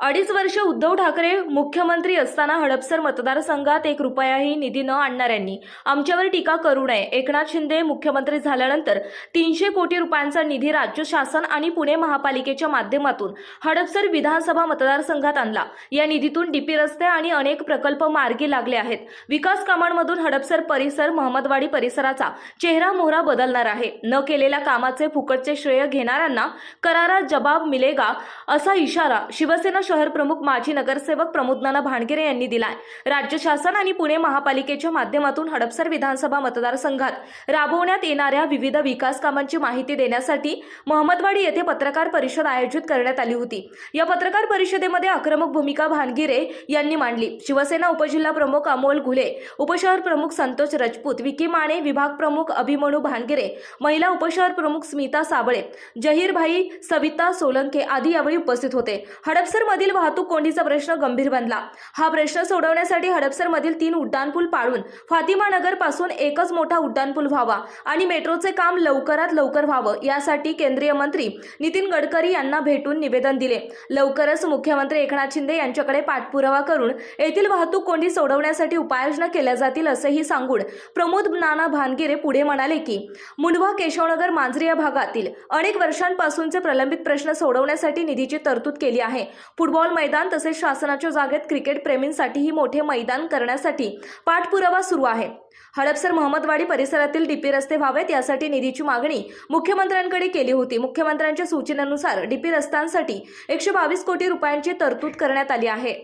अडीच वर्ष उद्धव ठाकरे मुख्यमंत्री असताना हडपसर मतदारसंघात एक रुपयाही निधी न आणणाऱ्यांनी आमच्यावर टीका करू नये. एकनाथ शिंदे मुख्यमंत्री झाल्यानंतर तीनशे कोटी रुपयांचा निधी राज्य शासन आणि पुणे महापालिकेच्या माध्यमातून हडपसर विधानसभा मतदारसंघात आणला. या निधीतून डीपी रस्ते आणि अनेक प्रकल्प मार्गी लागले आहेत. विकास कामांमधून हडपसर परिसर महमदवाडी परिसराचा चेहरा मोहरा बदलणार आहे. न केलेल्या कामाचे फुकटचे श्रेय घेणाऱ्यांना करारा जबाब मिलेगा असा इशारा शिवसेना शहर प्रमुख माजी नगरसेवक प्रमोदनाना भाणगिरे यांनी दिलाय. राज्य शासन आणि पुणे महापालिकेच्या माध्यमातून हडपसर विधानसभा मतदारसंघात राबवण्यात येणाऱ्या विविध विकास कामांची माहिती देण्यासाठी महमदवाडी येथे पत्रकार परिषद आयोजित करण्यात आली होती. या पत्रकार परिषदेमध्ये आक्रमक भूमिका भानगिरे यांनी मांडली. शिवसेना उपजिल्हा प्रमुख अमोल घुले उपशहर प्रमुख संतोष रजपूत विकी माने विभाग प्रमुख अभिमनू भानगिरे महिला उपशहर प्रमुख स्मिता साबळे जहीरभाई सविता सोलंके आदी यावेळी उपस्थित होते. हडपसर मधील वाहतूक कोंडीचा प्रश्न गंभीर बनला. हा प्रश्न सोडवण्यासाठी हडपसर मधील तीन उड्डाणपूल पाडून फातिमा नगरपासून एकच मोठा उड्डाणपूल व्हावा आणि मेट्रोचे काम लवकरात लवकर व्हावं यासाठी केंद्रीय मंत्री नितीन गडकरी यांना भेटून निवेदन दिले. लवकरच मुख्यमंत्री एकनाथ शिंदे यांच्याकडे पाठपुरावा करून येथील वाहतूक कोंडी सोडवण्यासाठी उपाययोजना केल्या जातील असेही सांगून प्रमोद नाना भानगिरे पुढे म्हणाले की मुंडवा केशवनगर मांजरी या भागातील अनेक वर्षांपासूनचे प्रलंबित प्रश्न सोडवण्यासाठी निधीची तरतूद केली आहे. फुटबॉल मैदान तसेच शासनाच्या जागेत क्रिकेट प्रेमींसाठीही मोठे मैदान करण्यासाठी पाठपुरावा सुरू आहे. हडपसर महमदवाडी परिसरातील डीपी रस्ते व्हावेत यासाठी निधीची मागणी मुख्यमंत्र्यांकडे केली होती. मुख्यमंत्र्यांच्या सूचनेनुसार डीपी रस्त्यांसाठी एकशे बावीस कोटी रुपयांची तरतूद करण्यात आली आहे.